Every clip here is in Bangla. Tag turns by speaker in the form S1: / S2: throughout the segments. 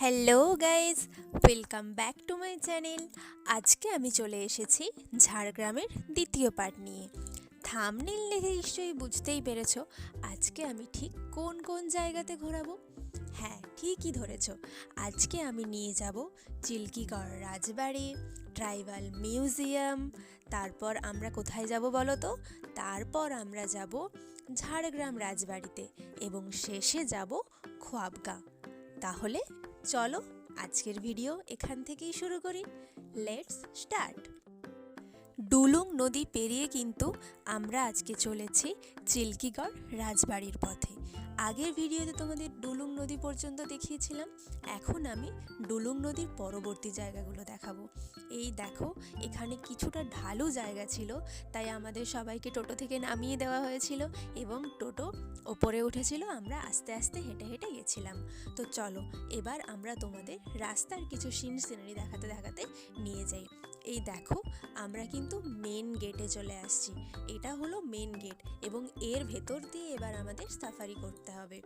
S1: Hello guys welcome back to my channel. আজকে আমি চলে এসেছি ঝাড়গ্রামের দ্বিতীয় পার্ট নিয়ে। থামনেল দেখে নিশ্চয়ই বুঝতেই পেরেছ আজকে আমি ঠিক কোন কোন জায়গাতে ঘোরাবো? হ্যাঁ ঠিকই ধরেছ। আজকে আমি নিয়ে যাব চিল্কিগড় রাজবাড়ি, ট্রাইবাল মিউজিয়াম, তারপর আমরা কোথায় যাব বলো তো? তারপর আমরা যাব ঝাড়গ্রাম রাজবাড়িতে এবং শেষে যাব খোয়াবগা। তাহলে চলো আজকের ভিডিও এখান থেকেই শুরু করি। লেটস স্টার্ট ডুলুং নদী পেরিয়ে কিন্তু আমরা আজকে চলেছি চিল্কিগড় রাজবাড়ির পথে। আগের ভিডিওতে তোমাদের ডুলুং নদী পর্যন্ত দেখিয়েছিলাম। এখন আমি ডুলুং নদীর পরবর্তী জায়গাগুলো দেখাবো। এই দেখো, এখানে কিছুটা ঢালু জায়গা ছিল, তাই আমাদের সবাইকে টোটো থেকে নামিয়ে দেওয়া হয়েছিল এবং টোটো ওপরে উঠেছিল। আমরা আস্তে আস্তে হেঁটে হেঁটে গেছিলাম। তো চলো, এবার আমরা তোমাদের রাস্তার কিছু সিন সিনারি দেখাতে দেখাতে নিয়ে যাই। এই দেখো, আমরা কিন্তু মেন গেটে চলে আসছি। এটা হলো মেন গেট এবং এর ভেতর দিয়ে এবার আমাদের সাফারি করতে হবে।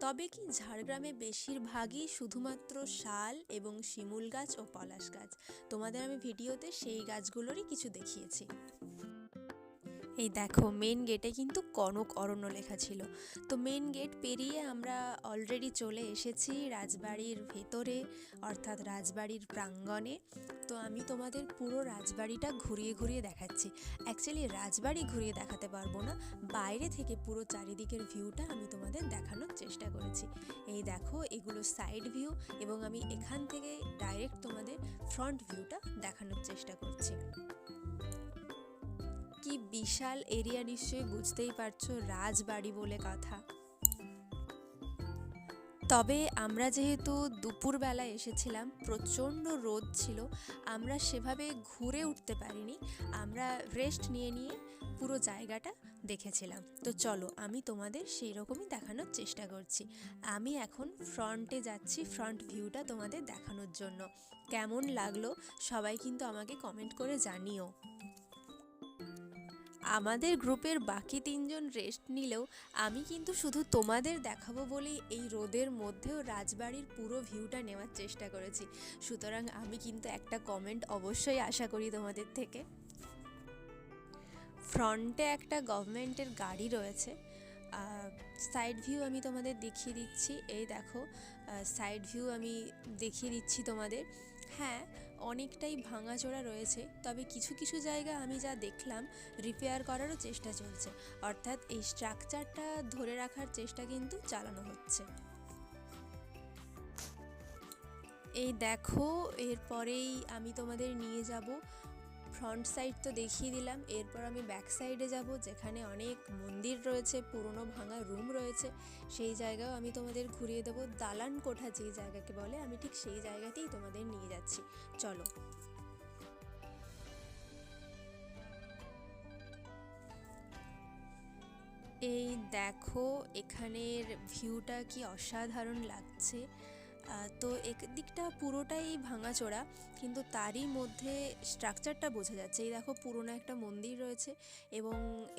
S1: তবে কি ঝাড়গ্রামে বেশিরভাগই শুধুমাত্র শাল এবং শিমুল গাছ ও পলাশ গাছ? তোমাদের আমি ভিডিওতে সেই গাছগুলোরই কিছু দেখিয়েছি। এই দেখো মেন গেটে কিন্তু কনক অরণ্য লেখা ছিল। তো মেন গেট পেরিয়ে আমরা অলরেডি চলে এসেছি রাজবাড়ির ভেতরে, অর্থাৎ রাজবাড়ির প্রাঙ্গণে। তো আমি তোমাদের পুরো রাজবাড়িটা ঘুরিয়ে ঘুরিয়ে দেখাচ্ছি। অ্যাকচুয়ালি রাজবাড়ি ঘুরিয়ে দেখাতে পারব না। বাইরে থেকে পুরো চারিদিকের ভিউটা আমি তোমাদের দেখানোর চেষ্টা করেছি। এই দেখো, এগুলো সাইড ভিউ এবং আমি এখান থেকে ডাইরেক্ট তোমাদের ফ্রন্ট ভিউটা দেখানোর চেষ্টা করছি। কি বিশাল এরিয়া নিশ্চয়ই বুঝতেই পারছ রাজবাড়ি বলে কথা। তবে আমরা যেহেতু দুপুরবেলা এসেছিলাম, প্রচণ্ড রোদ ছিল, আমরা সেভাবে ঘুরে উঠতে পারিনি। আমরা রেস্ট নিয়ে নিয়ে পুরো জায়গাটা দেখেছিলাম। তো চলো, আমি তোমাদের সেই রকমই দেখানোর চেষ্টা করছি। আমি এখন ফ্রন্টে যাচ্ছি ফ্রন্ট ভিউটা তোমাদের দেখানোর জন্য। কেমন লাগল সবাই কিন্তু আমাকে কমেন্ট করে জানিও। আমাদের গ্রুপের বাকি তিনজন রেস্ট নিলেও আমি কিন্তু শুধু তোমাদের দেখাবো বলেই এই রোদের মধ্যেও রাজবাড়ির পুরো ভিউটা নেওয়ার চেষ্টা করেছি। সুতরাং আমি কিন্তু একটা কমেন্ট অবশ্যই আশা করি তোমাদের থেকে। ফ্রন্টে একটা গভর্নমেন্টের গাড়ি রয়েছে। সাইড ভিউ আমি তোমাদের দেখিয়ে দিচ্ছি। এই দেখো সাইড ভিউ আমি দেখিয়ে দিচ্ছি তোমাদের। হ্যাঁ অনেকটাই ভাঙাচোরা রয়েছে, তবে কিছু কিছু জায়গা আমি যা দেখলাম রিপেয়ার করারও চেষ্টা চলছে। অর্থাৎ এই স্ট্রাকচারটা ধরে রাখার চেষ্টা কিন্তু চালানো হচ্ছে। এই দেখো, এরপরেই আমি তোমাদের নিয়ে যাব ফ্রন্ট সাইড তো দেখিয়ে দিলাম। এরপর আমি ব্যাক সাইডে যাব, যেখানে অনেক মন্দির রয়েছে, পুরনো ভাঙা রুম রয়েছে। সেই জায়গাও আমি তোমাদের ঘুরিয়ে দেবো। দালান কোঠা যে জায়গাকে বলে, আমি ঠিক সেই জায়গাতেই তোমাদের নিয়ে যাচ্ছি। চলো। এই দেখো, এখানের ভিউটা কি অসাধারণ লাগছে। তো এক দিকটা পুরোটাই ভাঙাচোরা, কিন্তু তারই মধ্যে স্ট্রাকচারটা বোঝা যাচ্ছে। এই দেখো পুরোনো একটা মন্দির রয়েছে এবং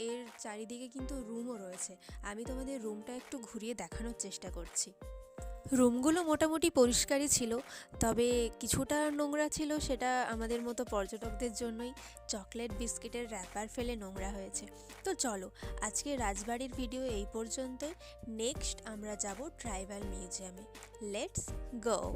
S1: এর চারিদিকে কিন্তু রুমও রয়েছে। আমি তোমাদের রুমটা একটু ঘুরিয়ে দেখানোর চেষ্টা করছি। রুমগুলো মোটামুটি পরিষ্কারই ছিল, তবে কিছুটা নোংরা ছিল সেটা আমাদের মতো পর্যটকদের জন্যই। চকলেট বিস্কিটের র্যাপার ফেলে নোংরা হয়েছে। তো চলো, আজকে রাজবাড়ির ভিডিও এই পর্যন্তই। নেক্সট আমরা যাব ট্রাইবাল মিউজিয়ামে লেটস গো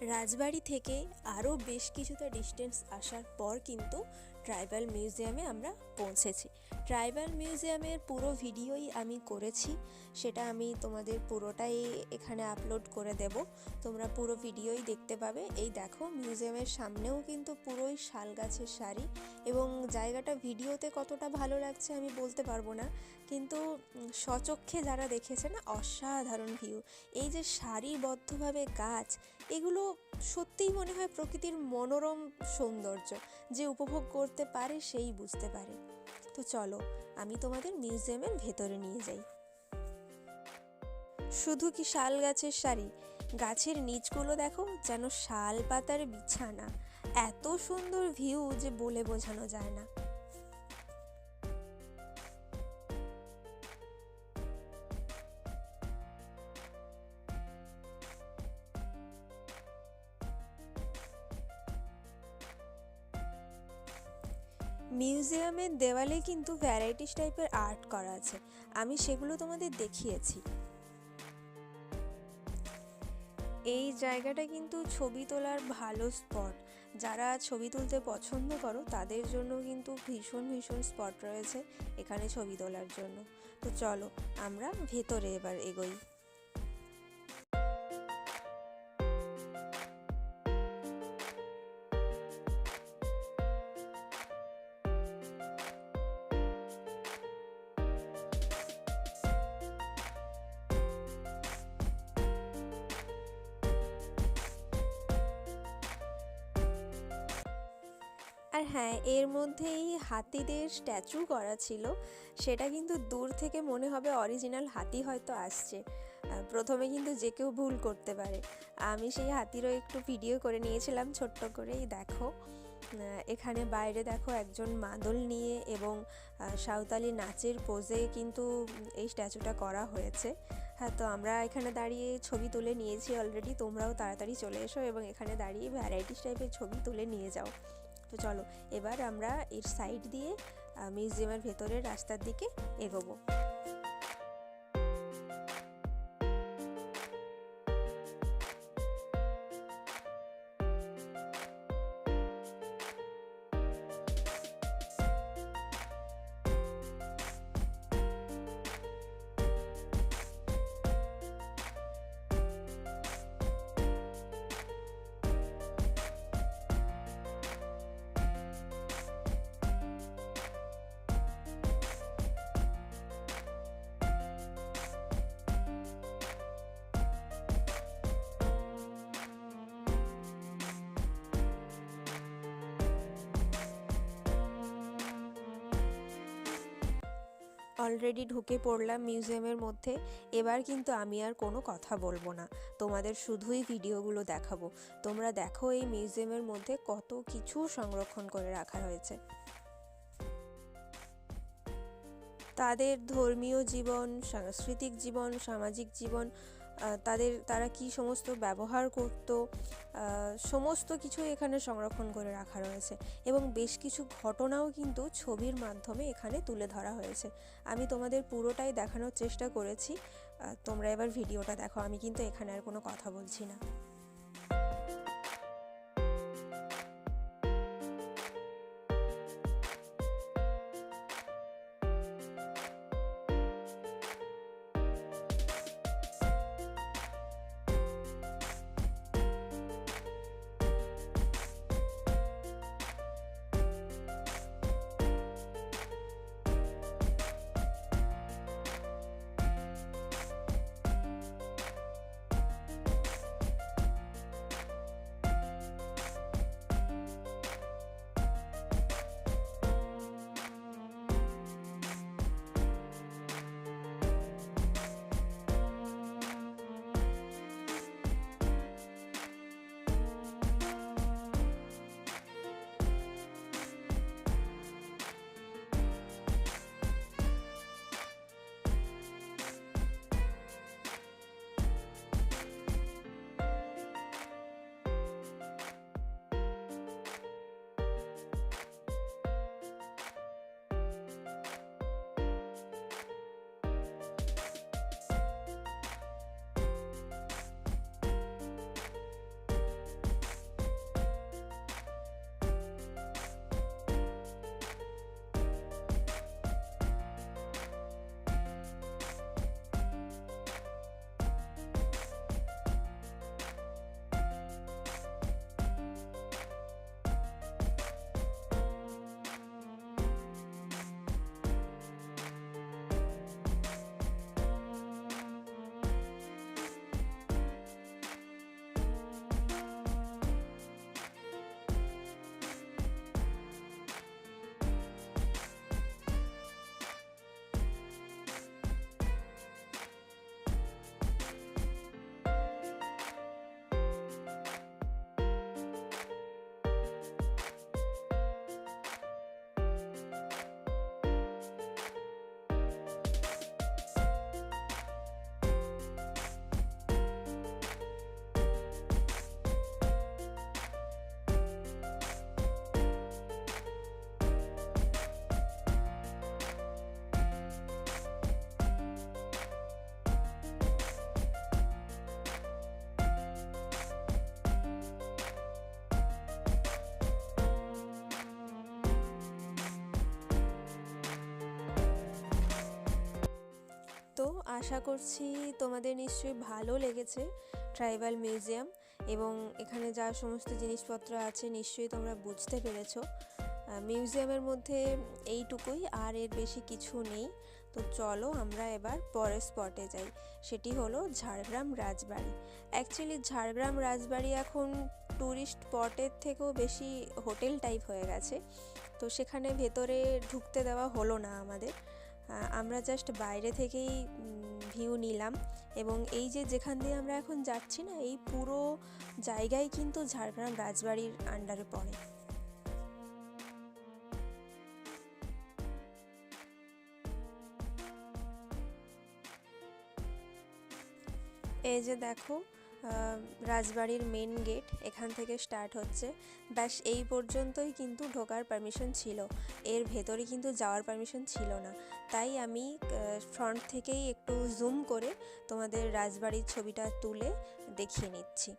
S1: রাজবাড়ি থেকে আরও বেশ কিছুটা ডিস্টেন্স আসার পর কিন্তু ট্রাইবাল মিউজিয়ামে আমরা পৌঁছেছি। ট্রাইবাল মিউজিয়ামের পুরো ভিডিওই আমি করেছি। সেটা আমি তোমাদের পুরোটাই এখানে আপলোড করে দেব। তোমরা পুরো ভিডিওই দেখতে পাবে। এই দেখো মিউজিয়ামের সামনেও কিন্তু পুরোই শাল গাছের শাড়ি এবং জায়গাটা ভিডিওতে কতটা ভালো লাগছে আমি বলতে পারব না। কিন্তু স্বচক্ষে যারা দেখেছে না, অসাধারণ ভিউ এই যে সারিবদ্ধভাবে গাছ, এগুলো সত্যিই মনে হয় প্রকৃতির মনোরম সৌন্দর্য। যে উপভোগ করতে পারে, সেই বুঝতে পারে। তো চলো, আমি তোমাদের মিউজিয়ামের ভেতরে নিয়ে যাই। শুধু কি শাল গাছের শাড়ি? গাছের নিচগুলো দেখো যেন শাল পাতার বিছানা। এত সুন্দর ভিউ যে বলে বোঝানো যায় না। মিউজিয়ামের দেওয়ালে কিন্তু ভ্যারাইটিস টাইপের আর্ট করা আছে। আমি সেগুলো তোমাদের দেখিয়েছি। এই জায়গাটা কিন্তু ছবি তোলার ভালো স্পট। যারা ছবি তুলতে পছন্দ করো, তাদের জন্য কিন্তু ভীষণ ভীষণ স্পট রয়েছে এখানে ছবি তোলার জন্য। তো চলো, আমরা ভেতরে এবার এগোই। আর হ্যাঁ এর মধ্যেই হাতিদের স্ট্যাচু করা ছিল। সেটা কিন্তু দূর থেকে মনে হবে অরিজিনাল হাতি হয়তো আসছে। প্রথমে কিন্তু যে কেউ ভুল করতে পারে। আমি সেই হাতিরও একটু ভিডিও করে নিয়েছিলাম, ছোট্ট করেই দেখো। এখানে বাইরে দেখো একজন মাদল নিয়ে এবং সাঁওতালি নাচের পোজে কিন্তু এই স্ট্যাচুটা করা হয়েছে। হ্যাঁ তো আমরা এখানে দাঁড়িয়ে ছবি তুলে নিয়েছি অলরেডি তোমরাও তাড়াতাড়ি চলে এসো এবং এখানে দাঁড়িয়ে ভ্যারাইটিস টাইপের ছবি তুলে নিয়ে যাও। তো চলো এবার আমরা এর সাইড দিয়ে মিউজিয়ামের ভেতরের রাস্তার দিকে এগোবো। অলরেডি ঢুকে পড়লাম মিউজিয়ামের মধ্যে। এবার কিন্তু আমি আর কোনো কথা বলব না। তোমাদের শুধুই ভিডিওগুলো দেখাবো। তোমরা দেখো এই মিউজিয়ামের মধ্যে কত কিছু সংরক্ষণ করে রাখা হয়েছে। তাদের ধর্মীয় জীবন, সাংস্কৃতিক জীবন, সামাজিক জীবন তাদের, তারা কি সমস্ত ব্যবহার করত সমস্ত কিছু এখানে সংরক্ষণ করে রাখা রয়েছে এবং বেশ কিছু ঘটনাও কিন্তু ছবির মাধ্যমে এখানে তুলে ধরা হয়েছে। আমি তোমাদের পুরোটাই দেখানোর চেষ্টা করেছি। তোমরা এবার ভিডিওটা দেখো, আমি কিন্তু এখানে আর কোনো কথা বলছি না। আশা করছি তোমাদের নিশ্চয়ই ভালো লেগেছে ট্রাইবাল মিউজিয়াম এবং এখানে যা সমস্ত জিনিসপত্র আছে নিশ্চয়ই তোমরা বুঝতে পেরেছ। মিউজিয়ামের মধ্যে এইটুকুই, আর এর বেশি কিছু নেই। তো চলো আমরা এবার পরের স্পটে যাই। সেটি হলো ঝাড়গ্রাম রাজবাড়ি। অ্যাকচুয়ালি ঝাড়গ্রাম রাজবাড়ি এখন ট্যুরিস্ট স্পটের থেকেও বেশি হোটেল টাইপ হয়ে গেছে। তো সেখানে ভেতরে ঢুকতে দেওয়া হলো না আমাদের। আমরা জাস্ট বাইরে থেকেই ভিউ নিলাম। এবং এই যে যেখান দিয়ে আমরা এখন যাচ্ছি না, এই পুরো জায়গায় কিন্তু ঝাড়গ্রাম রাজবাড়ির আন্ডারে পড়ে। এই যে দেখো রাজবাড়ির মেন গেট এখান থেকে স্টার্ট হচ্ছে। ব্যাস, এই পর্যন্তই কিন্তু ঢোকার পারমিশন ছিল। এর ভেতরে কিন্তু যাওয়ার পারমিশন ছিল না। তাই আমি ফ্রন্ট থেকেই একটু জুম করে তোমাদের রাজবাড়ির ছবিটা তুলে দেখিয়ে নিচ্ছি।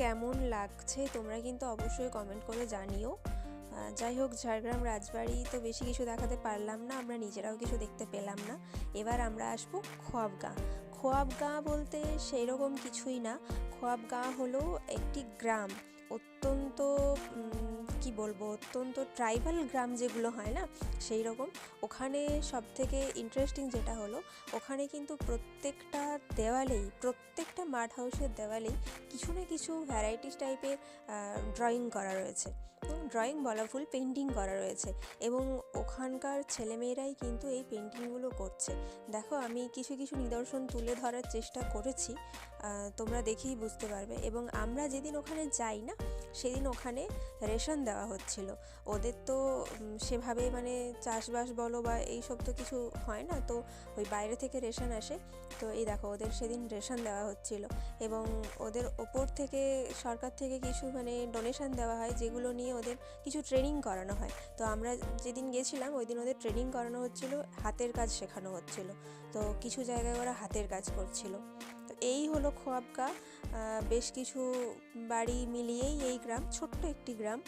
S1: কেমন লাগছে তোমরা কিন্তু অবশ্যই কমেন্ট করে জানিও। যাই হোক, ঝাড়গ্রাম রাজবাড়ি তো বেশি কিছু দেখাতে পারলাম না, আমরা নিজেরাও কিছু দেখতে পেলাম না। এবার আমরা আসব খোয়াবগাঁ খোয়াবগাঁ বলতে সেই রকম কিছুই না। খোয়াবগাঁ হলো একটি গ্রাম। অত্যন্ত কি বলব, অত্যন্ত ট্রাইবাল গ্রাম যেগুলো হয় না, সেই রকম। ওখানে সব থেকে ইন্টারেস্টিং যেটা হলো, ওখানে কিন্তু প্রত্যেকটা দেওয়ালেই, প্রত্যেকটা মাঠ হাউসের দেওয়ালেই কিছু না কিছু ভ্যারাইটিস টাইপের ড্রয়িং করা রয়েছে। ড্রয়িং বলা ভুল পেন্টিং করা রয়েছে এবং ওখানকার ছেলেমেয়েরাই কিন্তু এই পেন্টিংগুলো করছে। দেখো, আমি কিছু কিছু নিদর্শন তুলে ধরার চেষ্টা করেছি তোমরা দেখেই বুঝতে পারবে এবং আমরা যেদিন ওখানে যাই না, সেদিন ওখানে রেশন দেওয়া হচ্ছিল। ওদের তো সেভাবে মানে চাষবাস বলো বা এই সব তো কিছু হয় না, তো ওই বাইরে থেকে রেশন আসে। তো এই দেখো, ওদের সেদিন রেশন দেওয়া হচ্ছিল। এবং ওদের ওপর থেকে সরকার থেকে কিছু মানে ডোনেশন দেওয়া হয় যেগুলো নিয়ে ওদের কিছু ট্রেনিং করানো হয়। তো আমরা যেদিন গেছিলাম ওই দিন ওদের ট্রেনিং করানো হচ্ছিল হাতের কাজ শেখানো হচ্ছিল। তো কিছু জায়গায় ওরা হাতের কাজ করছিল। তো এই হলো খোয়াবকা আহ, বেশ কিছু বাড়ি মিলিয়েই এই গ্রাম ছোট্ট একটি গ্রাম।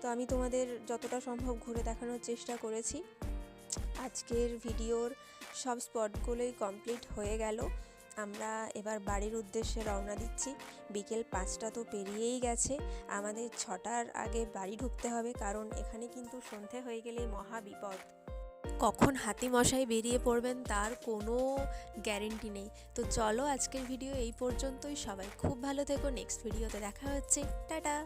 S1: তো আমি তোমাদের যতটা সম্ভব ঘুরে দেখানোর চেষ্টা করেছি। আজকের ভিডিওর সব স্পটগুলোই কমপ্লিট হয়ে গেল। আমরা এবার বাড়ির উদ্দেশ্যে রওনা দিচ্ছি। বিকেল পাঁচটা তো পেরিয়েই গেছে। আমাদের ছটার আগে বাড়ি ঢুকতে হবে, কারণ এখানে কিন্তু সন্ধে হয়ে গেলে মহা বিপদ। কখন হাতি মশাই বেরিয়ে পড়বেন তার কোনো গ্যারেন্টি নেই। তো চলো আজকের ভিডিও এই পর্যন্তই। সবাই খুব ভালো থেকো। নেক্সট ভিডিওতে দেখা হচ্ছে। টাটা!